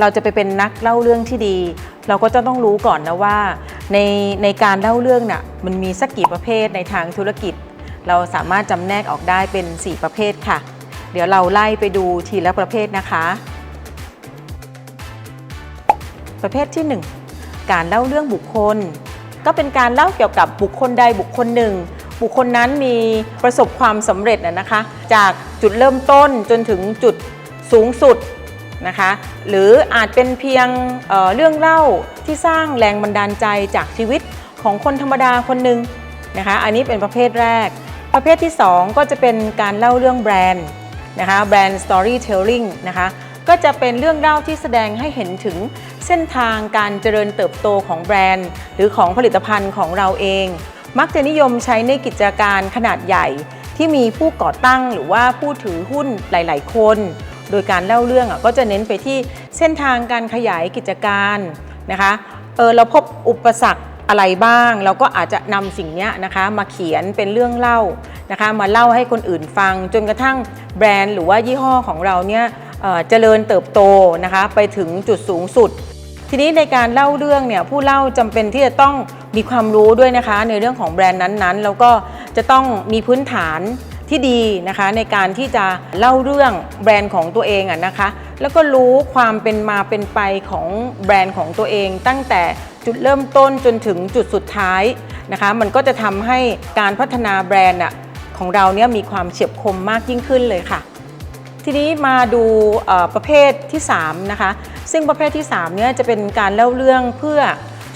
เราจะไปเป็นนักเล่าเรื่องที่ดี เราก็จะต้องรู้ก่อนนะว่า ในในการเล่าเรื่องน่ะมันมีสักกี่ประเภทในทางธุรกิจ เราสามารถจำแนกออกได้เป็น 4 ประเภทค่ะ เดี๋ยวเราไล่ไปดูทีละประเภทนะคะ ประเภทที่ 1 การเล่าเรื่องบุคคล ก็เป็นการเล่าเกี่ยวกับบุคคลใดบุคคลหนึ่งบุคคลนั้นมีประสบความสำเร็จนะนะคะ จากจุดเริ่มต้นจนถึงจุดสูงสุด นะคะ หรืออาจเป็นเพียงเเรื่องเล่าที่สร้างแรงบันดาลใจจากชีวิตของคนธรรมดาคนหนึ่งนะคะ อันนี้เป็นประเภทแรก ประเภทที่ 2 ก็จะเป็นการเล่าเรื่องแบรนด์นะคะแบรนด์ storytelling นะคะก็จะเป็นเรื่องเล่าที่แสดงให้เห็นถึงเส้นทางการเจริญเติบโตของแบรนด์ หรือของผลิตภัณฑ์ของเราเอง มักจะนิยมใช้ในกิจการขนาดใหญ่ที่มีผู้ก่อตั้งหรือว่าผู้ถือหุ้นหลาย ๆ คน โดยการเล่าเรื่องอะก็จะเน้นไปที่เส้นทางการขยายกิจการนะคะเออเราพบอุปสรรคอะไรบ้าง เราก็อาจจะนำสิ่งนี้นะคะ มาเขียนเป็นเรื่องเล่านะคะ มาเล่าให้คนอื่นฟัง จนกระทั่งแบรนด์หรือว่ายี่ห้อของเราเนี่ยเอ่อเจริญเติบโตนะคะไปถึงจุดสูงสุด ทีนี้ในการเล่าเรื่องเนี่ยผู้เล่าจำเป็นที่จะต้องมีความรู้ด้วยนะคะ ในเรื่องของแบรนด์นั้นๆ แล้วก็จะต้องมีพื้นฐาน ที่ดีนะคะในการที่จะเล่าเรื่องแบรนด์ของตัวเองอะนะคะ แล้วก็รู้ความเป็นมาเป็นไปของแบรนด์ของตัวเอง ตั้งแต่จุดเริ่มต้นจนถึงจุดสุดท้ายนะคะ มันก็จะทำให้การพัฒนาแบรนด์อะของเราเนี่ยมีความเฉียบคมมากยิ่งขึ้นเลยค่ะ ทีนี้มาดูประเภทที่3นะคะซึ่งประเภทที่3เนี่ยจะเป็นการเล่าเรื่องเพื่อ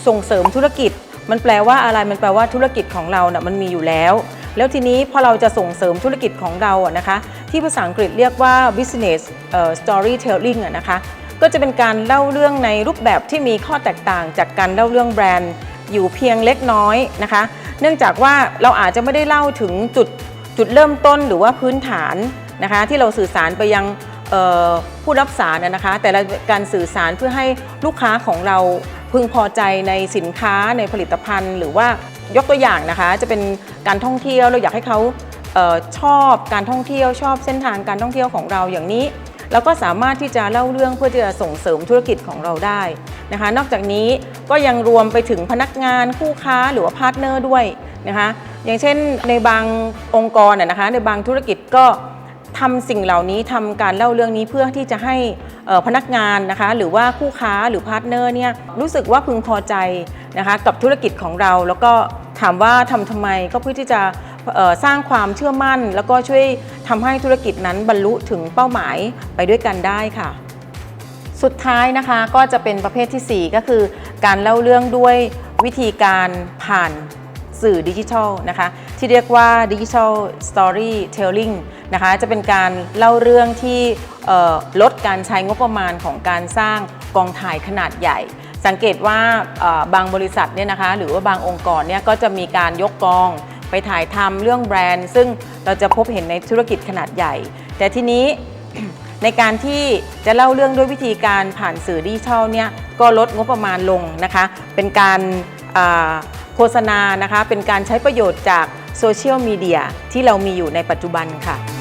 ส่งเสริมธุรกิจ มันแปลว่าอะไรมันแปลว่าธุรกิจของเรานะ่ะมันมีอยู่แล้ว แล้วทีนี้พอเราจะส่งเสริมธุรกิจของเราอะนะคะ ที่ภาษาอังกฤษเรียกว่า business storytelling อะนะคะ ก็จะเป็นการเล่าเรื่องในรูปแบบที่มีข้อแตกต่างจากการเล่าเรื่องแบรนด์ อยู่เพียงเล็กน้อยนะคะ เนื่องจากว่าเราอาจจะไม่ได้เล่าถึงจุดจุดเริ่มต้นหรือว่าพื้นฐานนะคะ ที่เราสื่อสารไปยังผู้รับสารนะนะคะ แต่ละการสื่อสารเพื่อให้ลูกค้าของเราพึงพอใจในสินค้าในผลิตภัณฑ์ หรือว่า ยกตัวอย่างนะคะ จะเป็นการท่องเที่ยวเราอยากให้เขาเออชอบการท่องเที่ยวชอบเส้นทางการท่องเที่ยวของเราอย่างนี้เราก็สามารถที่จะเล่าเรื่องเพื่อที่จะส่งเสริมธุรกิจของเราได้นะคะ นอกจากนี้ก็ยังรวมไปถึงพนักงานคู่ค้าหรือว่าพาร์ทเนอร์ด้วยนะคะอย่างเช่นในบางองค์กรน่ะนะคะในบางธุรกิจก็ทำสิ่งเหล่านี้ทำการเล่าเรื่องนี้เพื่อที่จะให้พนักงานนะคะหรือว่าคู่ค้าหรือพาร์ทเนอร์เนี่ยรู้สึกว่าพึงพอใจนะคะกับธุรกิจของเราแล้วก็ ถามว่าทำทำไมก็เพื่อที่จะสร้างความเชื่อมั่น แล้วก็ช่วยทำให้ธุรกิจนั้นบรรลุถึงเป้าหมายไปด้วยกันได้ค่ะ สุดท้ายนะคะก็จะเป็นประเภททีสี่ 4 ก็คือ การเล่าเรื่องด้วยวิธีการผ่านสื่อดิจิทัลนะคะที่เรียกว่าดิจิทัลสตอรี่เทลลิงนะคะจะเป็นการเล่าเรื่องที่ลดการใช้งบประมาณของการสร้างกองถ่ายขนาดใหญ่ สังเกตว่าบางบริษัทเนี่ยนะคะ หรือว่าบางองค์กรเนี่ยก็จะมีการยกกองไปถ่ายทำเรื่องแบรนด์ ซึ่งเราจะพบเห็นในธุรกิจขนาดใหญ่ แต่ทีนี้ในการที่จะเล่าเรื่องด้วยวิธีการผ่านสื่อดิจิทัลเนี่ยก็ลดงบประมาณลงนะคะ เป็นการโฆษณานะคะ เป็นการใช้ประโยชน์จากโซเชียลมีเดียที่เรามีอยู่ในปัจจุบันค่ะ